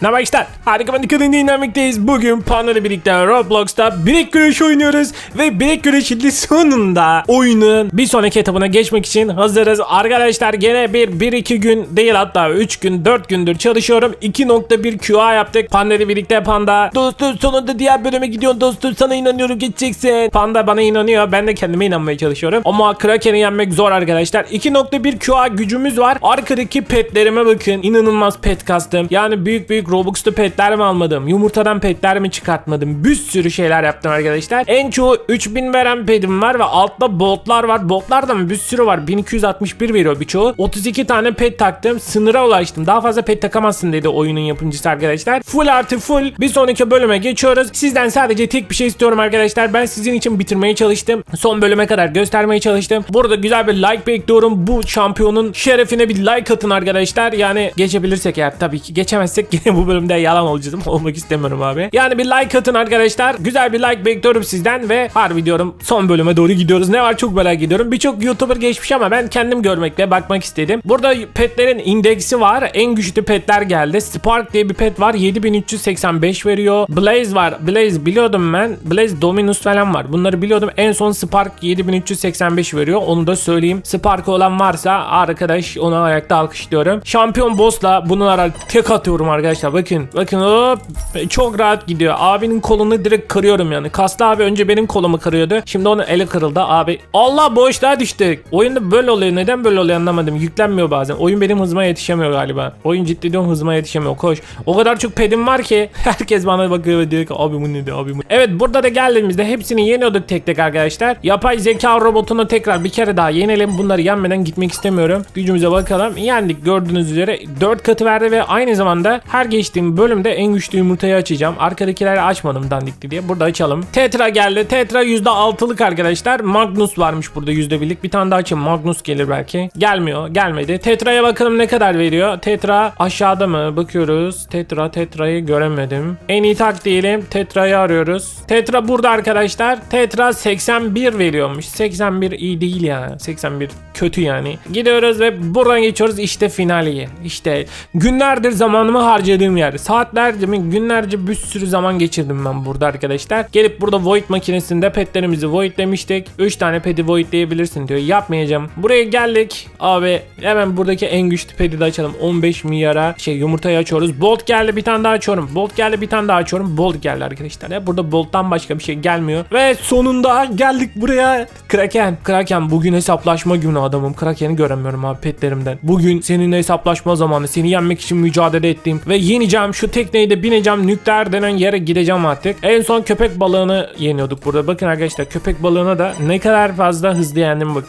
Merhaba arkadaşlar. Harika ben Dikkatin dinlemekteyiz. Bugün Panda'yla birlikte Roblox'ta bilek güreşi oynuyoruz. Ve bilek güreşinin sonunda oyunun bir sonraki etabına geçmek için hazırız. Arkadaşlar gene bir 1-2 gün değil hatta 3 gün 4 gündür çalışıyorum. 2.1 QA yaptık. Panda'yla birlikte Panda. Dostum sonunda diğer bölüme gidiyorsun dostum sana inanıyorum geçeceksin. Panda bana inanıyor. Ben de kendime inanmaya çalışıyorum. Ama Kraken'i yenmek zor arkadaşlar. 2.1 QA gücümüz var. Arkadaki petlerime bakın. İnanılmaz pet kastım. Yani büyük büyük Robux'ta petler mi almadım? Yumurtadan petler mi çıkartmadım? Bir sürü şeyler yaptım arkadaşlar. En çoğu 3000 veren pedim var ve altta boltlar var. Boltlar da mı? Bir sürü var. 1261 veriyor birçoğu. 32 tane pet taktım. Sınıra ulaştım. Daha fazla pet takamazsın dedi oyunun yapımcısı arkadaşlar. Full artı full. Bir sonraki bölüme geçiyoruz. Sizden sadece tek bir şey istiyorum arkadaşlar. Ben sizin için bitirmeye çalıştım. Son bölüme kadar göstermeye çalıştım. Burada güzel bir like bekliyorum. Bu şampiyonun şerefine bir like atın arkadaşlar. Yani geçebilirsek eğer tabii ki. Geçemezsek yine bu bölümde yalan olacağız ama olmak istemiyorum abi. Yani bir like atın arkadaşlar. Güzel bir like bekliyorum sizden ve harbi diyorum son bölüme doğru gidiyoruz. Ne var çok merak ediyorum. Birçok YouTuber geçmiş ama ben kendim görmek ve bakmak istedim. Burada petlerin indeksi var. En güçlü petler geldi. Spark diye bir pet var. 7385 veriyor. Blaze var. Blaze biliyordum ben. Blaze Dominus falan var. Bunları biliyordum. En son Spark 7385 veriyor. Onu da söyleyeyim. Spark olan varsa arkadaş onu ayakta alkışlıyorum. Şampiyon boss'la bunlara tek atıyorum arkadaşlar. Bakın. Bakın hop. Çok rahat gidiyor. Abinin kolunu direkt kırıyorum yani. Kaslı abi önce benim kolumu kırıyordu. Şimdi onun eli kırıldı abi. Allah boşluğa düştük. Oyunda böyle oluyor. Neden böyle oluyor anlamadım. Yüklenmiyor bazen. Oyun benim hızıma yetişemiyor galiba. Oyun ciddi diyorum hızıma yetişemiyor. Koş. O kadar çok pedim var ki herkes bana bakıyor ve diyor ki abi bu neydi abi bu. Evet burada da geldiğimizde hepsini yeniyorduk tek tek arkadaşlar. Yapay zeka robotunu tekrar bir kere daha yenelim. Bunları yenmeden gitmek istemiyorum. Gücümüze bakalım. Yendik gördüğünüz üzere 4 katı verdi ve aynı zamanda her geçtiğim bölümde en güçlü yumurtayı açacağım. Arkadakileri açmadım dandikti diye. Burada açalım. Tetra geldi. Tetra %6'lık arkadaşlar. Magnus varmış burada %1'lik. Bir tane daha açayım. Magnus gelir belki. Gelmiyor. Gelmedi. Tetra'ya bakalım ne kadar veriyor. Tetra aşağıda mı? Bakıyoruz. Tetra. Tetra'yı göremedim. En iyi tak diyelim. Tetra'yı arıyoruz. Tetra burada arkadaşlar. Tetra 81 veriyormuş. 81 iyi değil ya. 81 kötü yani. Gidiyoruz ve buradan geçiyoruz. İşte finaliye. İşte günlerdir zamanımı harcadığım yer. Saatlerce mi günlerce bir sürü zaman geçirdim ben burada arkadaşlar. Gelip burada void makinesinde petlerimizi void demiştik. 3 tane peti void diyebilirsin diyor. Yapmayacağım. Buraya geldik. Abi hemen buradaki en güçlü peti de açalım. 15 milyara şey yumurtayı açıyoruz. Bolt geldi bir tane daha açıyorum. Bolt geldi bir tane daha açıyorum. Bolt geldi arkadaşlar. Ya burada Bolt'tan başka bir şey gelmiyor. Ve sonunda geldik buraya. Kraken. Kraken bugün hesaplaşma günü adamım. Kraken'i göremiyorum abi petlerimden. Bugün seninle hesaplaşma zamanı. Seni yenmek için mücadele ettim. Ve yeneceğim. Şu tekneyi de bineceğim. Nükleer denen yere gideceğim artık. En son köpek balığını yeniyorduk burada. Bakın arkadaşlar köpek balığına da ne kadar fazla hızlı yendim bak.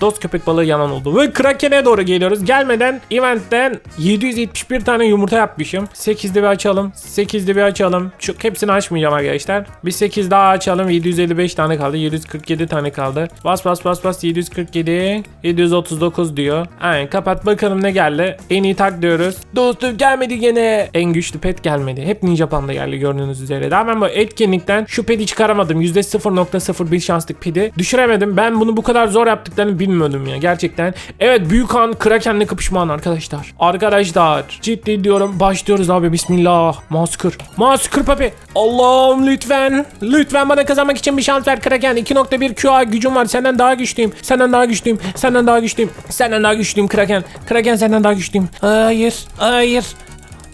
Dost köpek balığı yalan oldu. Ve Kraken'e doğru geliyoruz. Gelmeden eventten 771 tane yumurta yapmışım. 8'de bir açalım. 8'de bir açalım. Çok hepsini açmayacağım arkadaşlar. Bir 8 daha açalım. 755 tane kaldı. 747 tane kaldı. Bas bas bas bas 747 739 diyor. Aynen kapat bakalım ne geldi. En iyi tak diyoruz. Dostum gelmedi gene. En güçlü pet gelmedi. Hep Ninja Panda geldi gördüğünüz üzere. Daha ben bu etkinlikten şu peti çıkaramadım. %0.01 şanslık peti. Düşüremedim. Ben bunu bu kadar zor yaptıklarını bilmiyordum ya gerçekten. Evet büyük han Kraken'le kapışma anı arkadaşlar. Arkadaşlar ciddi diyorum başlıyoruz abi bismillah. Maskır. Maskır papi. Allah'ım lütfen. Lütfen bana kazanmak için bir şans ver Kraken. 2.1 QA gücüm var. Senden daha güçlüyüm. Senden daha güçlüyüm. Senden daha güçlüyüm. Senden daha güçlüyüm Kraken. Kraken senden daha güçlüyüm. Hayır. Hayır.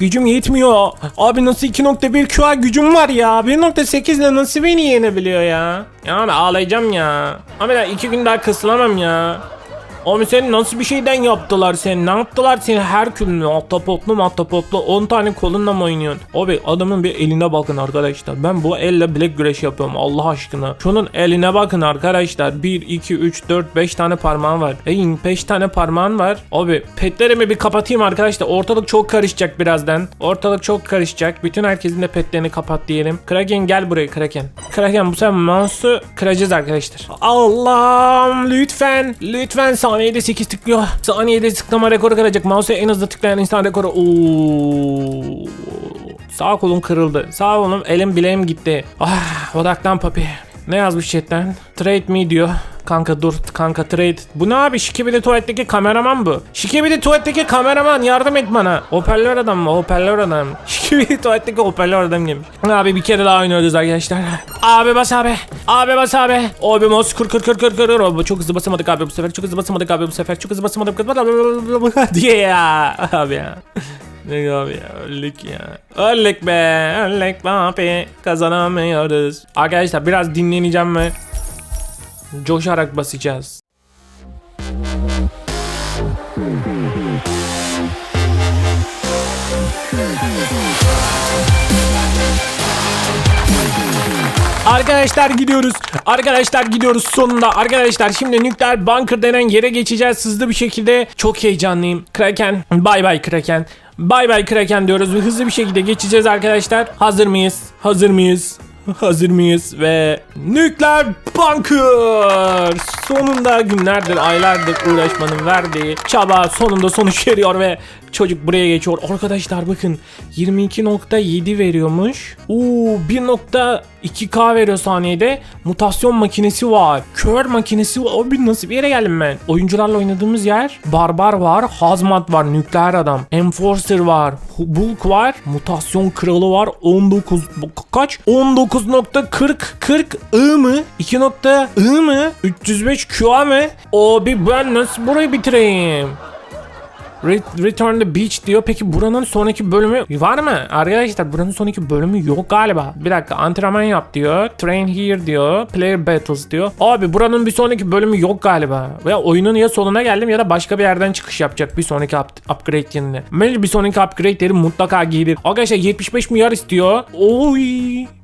Gücüm yetmiyor. Abi nasıl 2.1 QA gücüm var ya. 1.8 ile nasıl beni yenebiliyor ya? Ya abi ağlayacağım ya. Abi ben 2 gün daha kısılamam ya. Abi seni nasıl bir şeyden yaptılar seni? Ne yaptılar seni her gün ahtapotlu mahtapotlu 10 tane kolunla mı oynuyorsun? Abi adamın bir eline bakın arkadaşlar. Ben bu elle bilek güreşi yapıyorum Allah aşkına. Şunun eline bakın arkadaşlar. 1, 2, 3, 4, 5 tane parmağın var. Ey 5 tane parmağın var. Abi petlerimi bir kapatayım arkadaşlar. Ortalık çok karışacak birazdan. Ortalık çok karışacak. Bütün herkesin de petlerini kapat diyelim. Kraken gel buraya Kraken. Kraken bu sefer mouse'u kıracağız arkadaşlar. Allah'ım lütfen. Lütfen saniyede 8 tıklıyor. Saniyede tıklama rekoru kıracak. Mouse'a en hızlı tıklayan insan rekoru. Oo. Sağ kolum kırıldı. Sağ kolum elim bileğim gitti. Ah odaklan papi. Ne yazmış chatten? Trade me diyor. Kanka dur kanka trade. Bu ne abi? Şikibidi tuvaletteki kameraman bu. Şikibidi tuvaletteki kameraman yardım et bana. Hoparlör adam mı? Hoparlör adam. Şikibidi tuvaletteki hoparlör adam gelmiş. Abi bir kere daha oynuyoruz arkadaşlar. Abi bas abi. Abi bas abi. Abi mouse kır kır kır kır kır. Abi çok hızlı basamadık abi bu sefer. Çok hızlı basamadık abi bu sefer. Çok hızlı basamadık. diye ya. Abi ya. Ne abi ya öldük ya. Öldük be. Öldük be abi. Kazanamıyoruz. Arkadaşlar biraz dinleneceğim ve coşarak basacağız. Arkadaşlar gidiyoruz. Arkadaşlar gidiyoruz sonunda. Arkadaşlar şimdi nükleer bunker denen yere geçeceğiz hızlı bir şekilde. Çok heyecanlıyım. Kraken. Bay bay Kraken. Bay bay Kraken diyoruz ve hızlı bir şekilde geçeceğiz arkadaşlar. Hazır mıyız? Hazır mıyız? Hazır mıyız? Ve nükleer bunker! Sonunda günlerdir, aylardır uğraşmanın verdiği çaba sonunda sonuç veriyor ve çocuk buraya geçiyor. Arkadaşlar bakın 22.7 veriyormuş. Uuu 1. 2K veriyor saniyede. Mutasyon makinesi var. Kör makinesi var. Abi nasıl bir yere geldim ben? Oyuncularla oynadığımız yer Barbar var. Hazmat var. Nükleer adam. Enforcer var. Bulk var. Mutasyon kralı var. 19 kaç? 19.40 40 I mı? 2. I mı? 305 QA mı? Abi ben nasıl burayı bitireyim? Re- Return the Beach diyor. Peki buranın sonraki bölümü var mı? Arkadaşlar buranın sonraki bölümü yok galiba. Bir dakika antrenman yap diyor. Train here diyor. Player battles diyor. Abi buranın bir sonraki bölümü yok galiba. Veya oyunun ya sonuna geldim ya da başka bir yerden çıkış yapacak bir sonraki up- upgrade yerine. Bence bir sonraki upgrade'leri mutlaka gelir. Arkadaşlar 75 milyar istiyor. Oy.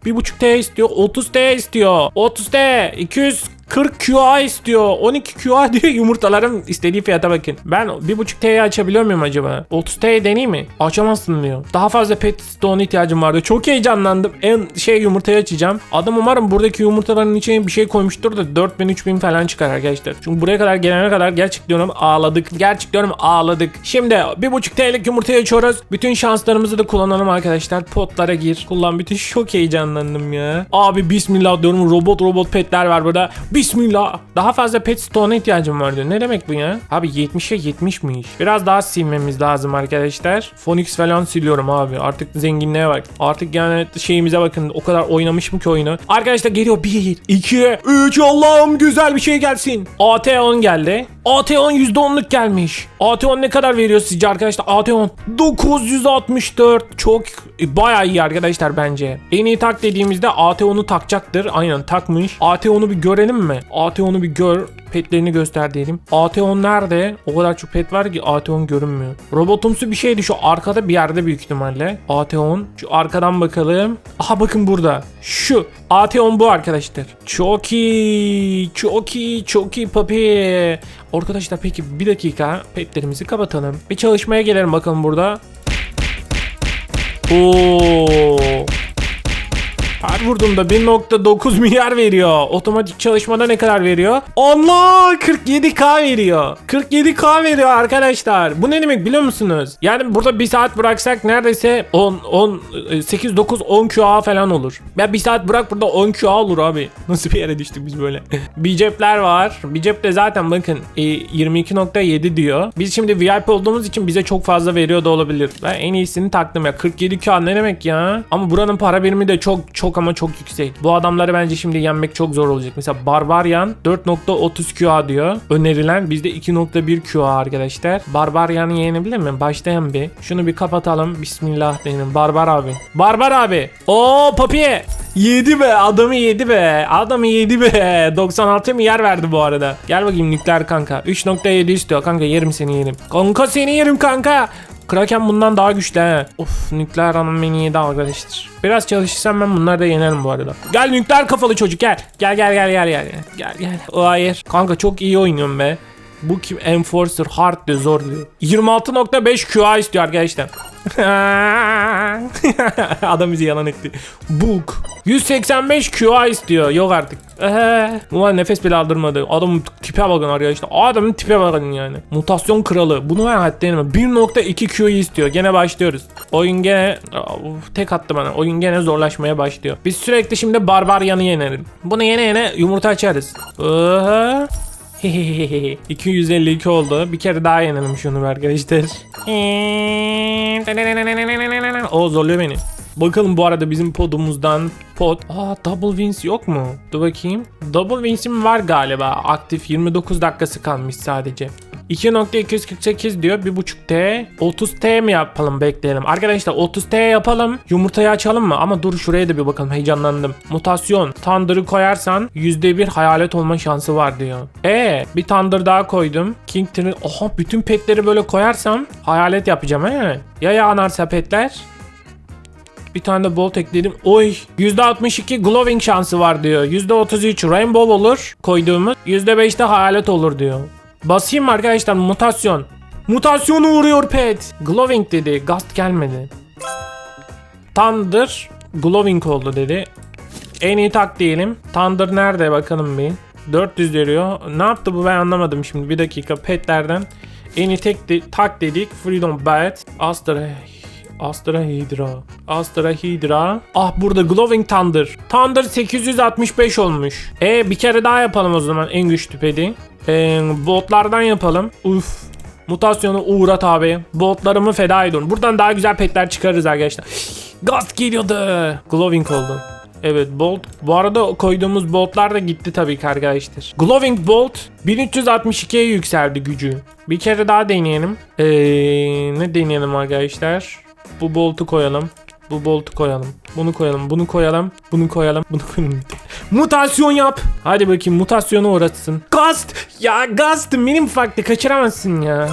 1.5 T istiyor. 30 T istiyor. 30 T. 200 40 QA istiyor. 12 QA diyor yumurtaların istediği fiyata bakın. Ben 1.5 T'yi açabiliyor muyum acaba? 30 T'yi deneyeyim mi? Açamazsın diyor. Daha fazla pet stone ihtiyacım vardı. Çok heyecanlandım. En şey yumurtayı açacağım. Adam umarım buradaki yumurtaların içine bir şey koymuştur da 4000 3000 falan çıkar arkadaşlar. Çünkü buraya kadar gelene kadar gerçek diyorum ağladık. Gerçek diyorum ağladık. Şimdi 1.5 TL'lik yumurtayı açıyoruz. Bütün şanslarımızı da kullanalım arkadaşlar. Potlara gir. Kullan bütün çok heyecanlandım ya. Abi bismillah diyorum robot robot petler var burada. Bismillah. Daha fazla pet stone'a ihtiyacım var diyor. Ne demek bu ya? Abi 70'e 70'miş. Biraz daha silmemiz lazım arkadaşlar. Phoenix falan siliyorum abi. Artık zenginliğe bak. Artık yani şeyimize bakın. O kadar oynamışım ki oyunu. Arkadaşlar geliyor 1, 2, 3. Allah'ım güzel bir şey gelsin. AT10 geldi. AT10 %10'luk gelmiş. AT10 ne kadar veriyor sizce arkadaşlar? AT10 964. Çok e, bayağı iyi arkadaşlar bence. En iyi tak dediğimizde AT10'u takacaktır. Aynen takmış. AT10'u bir görelim mi? AT10'u bir gör. Petlerini göster diyelim. AT10 nerede? O kadar çok pet var ki AT10 görünmüyor. Robotumsu bir şeydi şu arkada bir yerde büyük ihtimalle. AT10. Şu arkadan bakalım. Aha bakın burada. Şu. AT10 bu arkadaşlar. Çok iyi. Çok iyi. Çok iyi papi. Arkadaşlar peki bir dakika petlerimizi kapatalım. Bir çalışmaya gelelim bakalım burada. Oo. Her vurduğumda 1.9 milyar veriyor. Otomatik çalışmada ne kadar veriyor? Allah 47k veriyor. 47k veriyor arkadaşlar. Bu ne demek biliyor musunuz? Yani burada bir saat bıraksak neredeyse 10 10 8 9 10 QA falan olur. Ya bir saat bırak burada 10 QA olur abi. Nasıl bir yere düştük biz böyle? bir cepler var. Bir cep de zaten bakın e, 22.7 diyor. Biz şimdi VIP olduğumuz için bize çok fazla veriyor da olabilir. Ben en iyisini taktım ya. 47k ne demek ya? Ama buranın para birimi de çok çok ama çok yüksek. Bu adamları bence şimdi yenmek çok zor olacak. Mesela Barbarian 4.30 QA diyor. Önerilen bizde 2.1 QA arkadaşlar. Barbarian'ı yenebilir mi? Başlayan bir. Şunu bir kapatalım. Bismillah diyelim. Barbar abi. Barbar abi. Oo papi. Yedi be adamı yedi be adamı yedi be 96 milyar verdi bu arada Gel bakayım nükleer kanka 3.7 istiyor kanka yerim seni yerim Kanka seni yerim kanka Kraken bundan daha güçlü he. Of nükleer anam beni yedi arkadaşlar. Biraz çalışırsam ben bunları da yenerim bu arada. Gel nükleer kafalı çocuk gel. Gel gel gel gel gel. Gel gel. O hayır. Kanka çok iyi oynuyorum be. Bu kim? Enforcer hard diyor zor diyor. 26.5 QA istiyor arkadaşlar. Adam bizi yalan etti. Book. 185 QA istiyor. Yok artık. Eee. Ulan nefes bile aldırmadı. Adamın tipe bakın arkadaşlar. Adamın tipe bakın yani. Mutasyon kralı. Bunu ben yenemem. 1.2 QA istiyor. Gene başlıyoruz. Oyun gene Uf, tek attı bana. Oyun gene zorlaşmaya başlıyor. Biz sürekli şimdi barbaryanı yenelim. Bunu yene yene yumurta açarız. Aha. 252 oldu. Bir kere daha yenelim şunu arkadaşlar. O zorluyor beni. Bakalım bu arada bizim podumuzdan pod. Aa double wins yok mu? Dur bakayım. Double wins'im var galiba. Aktif 29 dakikası kalmış sadece. 2.248 diyor. 1.5T 30T mi yapalım? Bekleyelim. Arkadaşlar 30T yapalım. Yumurtayı açalım mı? Ama dur şuraya da bir bakalım. Heyecanlandım. Mutasyon. Thunder'ı koyarsan %1 hayalet olma şansı var diyor. E bir Thunder daha koydum. King Trin Oha bütün petleri böyle koyarsam Hayalet yapacağım he. Ya yanarsa petler bir tane de bolt ekledim. Oy %62 glowing şansı var diyor. %33 rainbow olur koyduğumuz. %5 de hayalet olur diyor. Basayım arkadaşlar mutasyon. Mutasyonu vuruyor pet. Glowing dedi. Gast gelmedi. Thunder glowing oldu dedi. En iyi tak diyelim. Thunder nerede bakalım bir. 400 veriyor. Ne yaptı bu ben anlamadım şimdi. Bir dakika petlerden. En iyi tek de- tak dedik. Freedom Bat. Astra Astra Hydra. Astra Hydra. Ah burada Glowing Thunder. Thunder 865 olmuş. E bir kere daha yapalım o zaman en güçlü pedi. E, botlardan yapalım. Uf. Mutasyonu uğrat abi. Botlarımı feda ediyorum. Buradan daha güzel petler çıkarırız arkadaşlar. Gast geliyordu. Glowing oldu. Evet Bolt. Bu arada koyduğumuz boltlar da gitti tabii ki arkadaşlar. Glowing Bolt 1362'ye yükseldi gücü. Bir kere daha deneyelim. Ee, ne deneyelim arkadaşlar? Bu boltu koyalım. Bu boltu koyalım. Bunu koyalım. Bunu koyalım. Bunu koyalım. Bunu koyalım. Mutasyon yap. Hadi bakayım mutasyonu uğratsın. Gast. Ya Gast benim farklı kaçıramazsın ya.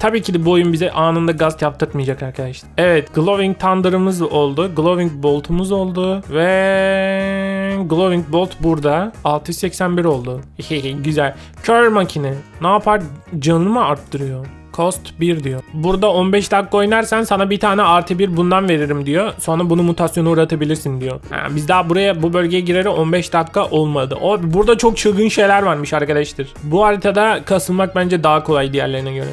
Tabii ki de bu oyun bize anında gaz yaptırtmayacak arkadaşlar. Evet Glowing Thunder'ımız oldu. Glowing Bolt'umuz oldu. Ve Glowing Bolt burada. 681 oldu. Güzel. Kör makine. Ne yapar? Canını mı arttırıyor? Cost 1 diyor. Burada 15 dakika oynarsan sana bir tane artı 1 bundan veririm diyor. Sonra bunu mutasyona uğratabilirsin diyor. Ha, biz daha buraya bu bölgeye gireri 15 dakika olmadı. O burada çok çılgın şeyler varmış arkadaşlar. Bu haritada kasılmak bence daha kolay diğerlerine göre.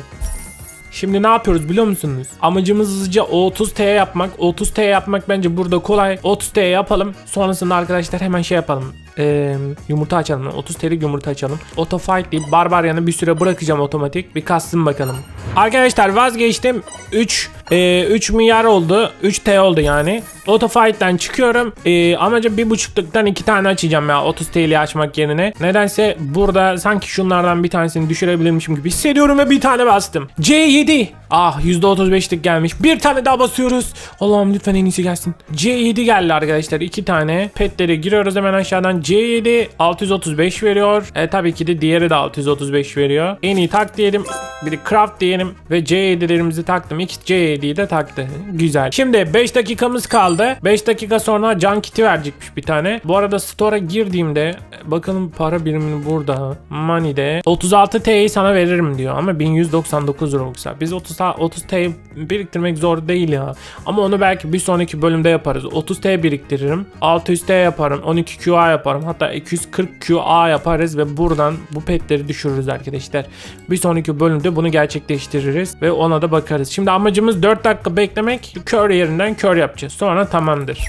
Şimdi ne yapıyoruz biliyor musunuz? Amacımız hızlıca 30T yapmak. 30T yapmak bence burada kolay. 30T yapalım. Sonrasında arkadaşlar hemen şey yapalım. Ee, yumurta açalım. 30 TL'lik yumurta açalım. Auto fight deyip Barbarian'ı bir süre bırakacağım otomatik. Bir kastım bakalım. Arkadaşlar vazgeçtim. 3 e, 3 milyar oldu. 3 T oldu yani. Auto fight'ten çıkıyorum. E, bir buçukluktan iki tane açacağım ya 30 TL'yi açmak yerine. Nedense burada sanki şunlardan bir tanesini düşürebilirmişim gibi hissediyorum ve bir tane bastım. C7. Ah %35'lik gelmiş. Bir tane daha basıyoruz. Allah'ım lütfen en iyisi gelsin. C7 geldi arkadaşlar. iki tane. Petleri giriyoruz hemen aşağıdan. C7 635 veriyor. E tabii ki de diğeri de 635 veriyor. En iyi tak diyelim. Bir de craft diyelim ve C7'lerimizi taktım. X C7'yi de taktı. Güzel. Şimdi 5 dakikamız kaldı. 5 dakika sonra can kiti verecekmiş bir tane. Bu arada store'a girdiğimde bakalım para birimini burada. Money'de 36 T'yi sana veririm diyor ama 1199 Robux'a. Biz 30 30 T biriktirmek zor değil ya. Ama onu belki bir sonraki bölümde yaparız. 30 T biriktiririm. 600 T yaparım. 12 QA yaparım. Hatta 240 QA yaparız ve buradan bu petleri düşürürüz arkadaşlar. Bir sonraki bölümde bunu gerçekleştiririz ve ona da bakarız. Şimdi amacımız 4 dakika beklemek. Kör yerinden kör yapacağız. Sonra tamamdır.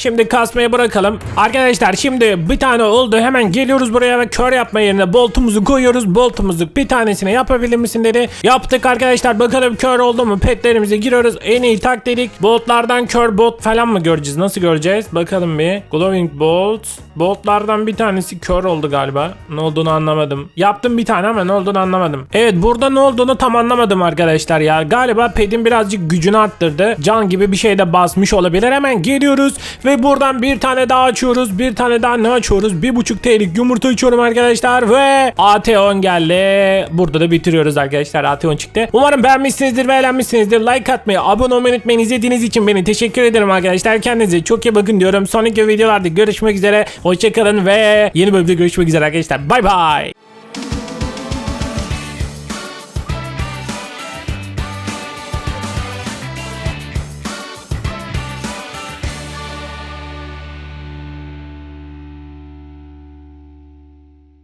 Şimdi kasmayı bırakalım. Arkadaşlar şimdi bir tane oldu. Hemen geliyoruz buraya ve kör yapma yerine boltumuzu koyuyoruz. Boltumuzu bir tanesine yapabilir misin dedi. Yaptık arkadaşlar. Bakalım kör oldu mu? Petlerimize giriyoruz. En iyi tak dedik. Boltlardan kör bolt falan mı göreceğiz? Nasıl göreceğiz? Bakalım bir. Glowing bolt. Boltlardan bir tanesi kör oldu galiba. Ne olduğunu anlamadım. Yaptım bir tane ama ne olduğunu anlamadım. Evet burada ne olduğunu tam anlamadım arkadaşlar ya. Galiba pedin birazcık gücünü arttırdı. Can gibi bir şey de basmış olabilir. Hemen geliyoruz ve buradan bir tane daha açıyoruz. Bir tane daha ne açıyoruz? Bir buçuk TL'lik yumurta açıyorum arkadaşlar ve AT10 geldi. Burada da bitiriyoruz arkadaşlar. AT10 çıktı. Umarım beğenmişsinizdir ve eğlenmişsinizdir. Like atmayı, abone olmayı unutmayın. İzlediğiniz için beni teşekkür ederim arkadaşlar. Kendinize çok iyi bakın diyorum. Sonraki videolarda görüşmek üzere. Hoşçakalın ve yeni bölümde görüşmek üzere arkadaşlar. Bay bay.